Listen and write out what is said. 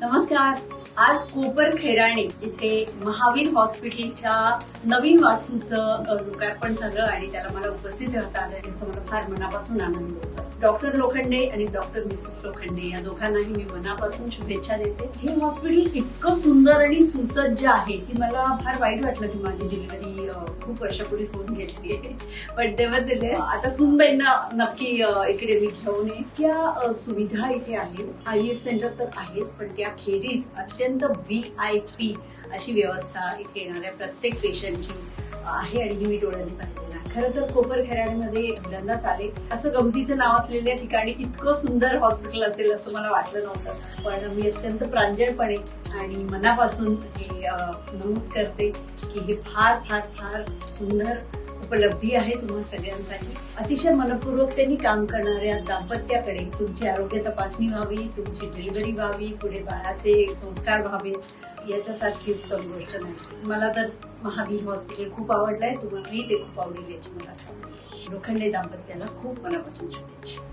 नमस्कार. आज कोपर खैराणे इथे महावीर हॉस्पिटलच्या नवीन वास्तूचं लोकार्पण झालं आणि त्याला मला उपस्थित राहता आलं. याचा मला फार मनापासून आनंद होतो. डॉक्टर लोखंडे आणि डॉक्टर मिसेस लोखंडे या दोघांनाही मी मनापासून शुभेच्छा देते. हे हॉस्पिटल इतकं सुंदर आणि सुसज्ज आहे की मला फार वाईट वाटलं की माझी डिलिव्हरी खूप वर्षापूर्वी होऊन घेतली आहे. पण त्याबद्दल आता सुनबाईंना नक्की इकडे मी घेऊन ये. त्या सुविधा इथे आहेत. आय एफ सेंटर तर आहेच पण त्या खेरीज अत्यंत व्ही आय पी अशी व्यवस्था इथे येणाऱ्या प्रत्येक पेशंटची आहे आणि मी डोळ्यांनी पाहिलेला आहे खरं तर कोपर खैराणीमध्ये पहिल्यांदाच आले असं गमतीचं नाव असलेल्या ठिकाणी इतकं सुंदर हॉस्पिटल असेल असं मला वाटलं नव्हतं. पण मी अत्यंत प्रांजळपणे आणि मनापासून हे नमूद करते की हे फार फार फार सुंदर उपलब्धी आहे तुम्हा सगळ्यांसाठी. अतिशय मनपूर्वक त्यांनी काम करणाऱ्या दाम्पत्याकडे तुमची आरोग्य तपासणी व्हावी तुमची डिलिव्हरी व्हावी पुढे बाळाचे संस्कार व्हावेत. याच्यासारखी उत्तम गोष्ट नाही. मला तर महावीर हॉस्पिटल खूप आवडलंय. तुम्हालाही ते खूप आवडेल याची मला. लोखंडे दाम्पत्याला खूप मनापासून शुभेच्छा.